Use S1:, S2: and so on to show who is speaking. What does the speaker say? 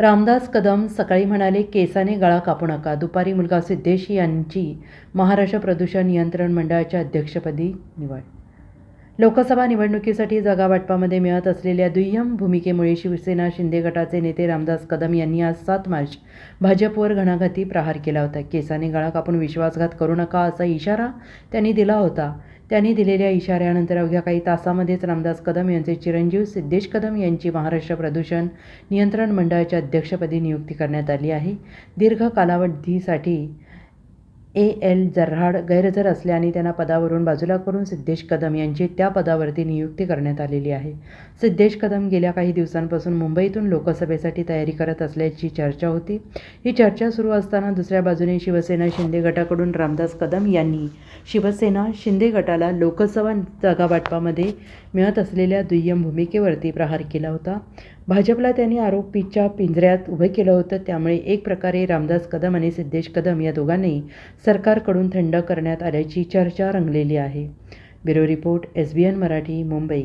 S1: रामदास कदम सकाळी म्हणाले केसाने गळा कापू नका. दुपारी मुलगा सिद्धेश यांची महाराष्ट्र प्रदूषण नियंत्रण मंडळाच्या अध्यक्षपदी निवड. लोकसभा निवडणुकीसाठी जागावाटपामध्ये मिळत असलेल्या दुय्यम भूमिकेमुळे शिवसेना शिंदे गटाचे नेते रामदास कदम यांनी आज सात मार्च भाजपवर घणाघाती प्रहार केला होता. केसाने गळा कापून विश्वासघात करू नका असा इशारा त्यांनी दिला होता. त्यांनी दिलेल्या इशाऱ्यानंतर अवघ्या काही तासामध्येच रामदास कदम यांचे चिरंजीव सिद्धेश कदम यांची महाराष्ट्र प्रदूषण नियंत्रण मंडळाच्या अध्यक्षपदी नियुक्ती करण्यात आली आहे. दीर्घ कालावधीसाठी ए एल जर्हाड गैरहजर असल्याने त्यांना पदावरून बाजूला करून सिद्धेश कदम यांची त्या पदावरती नियुक्ती करण्यात आलेली आहे. सिद्धेश कदम गेल्या काही दिवसांपासून मुंबईतून लोकसभेसाठी तयारी करत असल्याची चर्चा होती. ही चर्चा सुरू असताना दुसऱ्या बाजूने शिवसेना शिंदे गटाकडून रामदास कदम यांनी शिवसेना शिंदे गटाला लोकसभा जागावाटपामध्ये मिळत असलेल्या दुय्यम भूमिकेवरती प्रहार केला होता. भाजपला त्यांनी आरोपीच्या पिंजऱ्यात उभे केलं होतं. त्यामुळे एक प्रकारे रामदास कदम आणि सिद्धेश कदम या दोघांनाही सरकारकडून थंड करण्यात आल्याची चर्चा रंगलेली आहे. Bureau report S B N Marathi Mumbai.